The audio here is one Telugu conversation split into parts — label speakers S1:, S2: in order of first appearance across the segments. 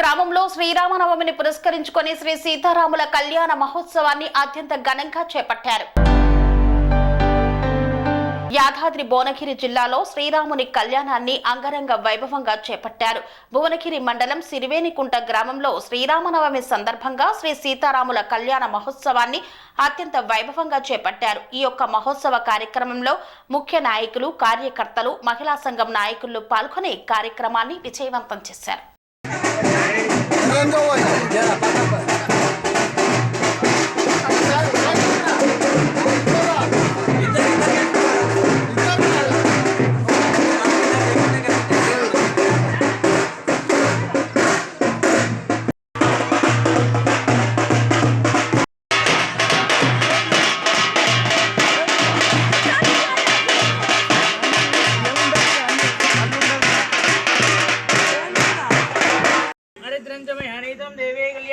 S1: గ్రామంలో శ్రీరామనవమిని పురస్కరించుకొని శ్రీ సీతారాముల కళ్యాణ మహోత్సవాన్ని అత్యంత ఘనంగా చేపట్టారు. యాదాద్రి భువనగిరి జిల్లాలో శ్రీరాముని కళ్యాణాన్ని అంగరంగ వైభవంగా చేపట్టారు. భువనగిరి మండలం సిరివేనికుంట గ్రామంలో శ్రీరామనవమి సందర్భంగా శ్రీ సీతారాముల కళ్యాణ మహోత్సవాన్ని అత్యంత వైభవంగా చేపట్టారు. ఈ యొక్క మహోత్సవ కార్యక్రమంలో ముఖ్య నాయకులు కార్యకర్తలు మహిళా సంఘం నాయకులు పాల్గొని కార్యక్రమాన్ని విజయవంతం చేశారు.
S2: Jangan kawan. Ya, apa-apa.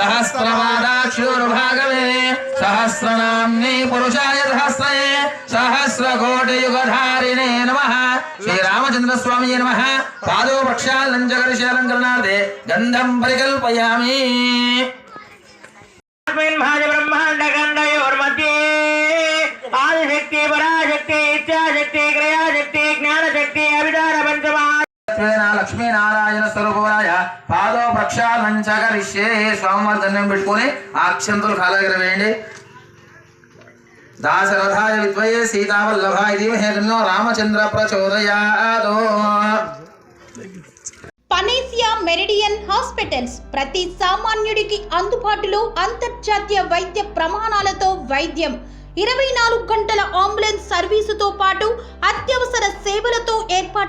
S2: सहस्रवादाक्षुर्भागवे सहस्रनाम्नि पुरुषाय सहस्रे सहस्रकोटियुगधारिणे नमः। श्रीरामचन्द्रस्वामिये नमः। पादौ प्रक्षालनं
S3: च करिष्यालङ्करणार्थे गन्धं परिकल्पयामि। ब्रह्माण्डगन्धयोर्मध्ये आदिशक्ति, पराशक्ति, इच्छाशक्ति, क्रियाशक्ति, ज्ञानशक्ति
S2: अभिधानपञ्चमा లక్ష్మీనారాయణ స్వరూపరాయ పాదో ప్రక్షాళంచకరిష్యే స్వామివారి దండం పెట్టుకుని ఆ అక్షంతులు కాలగర వేయండి. దాశరథాయ విద్వయే సీతావల్లభాయ ధీమహే తన్నో రామచంద్ర ప్రచోదయాదో.
S4: పనేసియా మెరిడియన్ హాస్పిటల్స్ ప్రతి సామాన్యుడికి అందుబాటులో అంతర్జాతీయ వైద్య ప్రమాణాలతో వైద్యం. ఇరవై నాలుగు గంటల ఆంబులెన్స్ సర్వీసుతో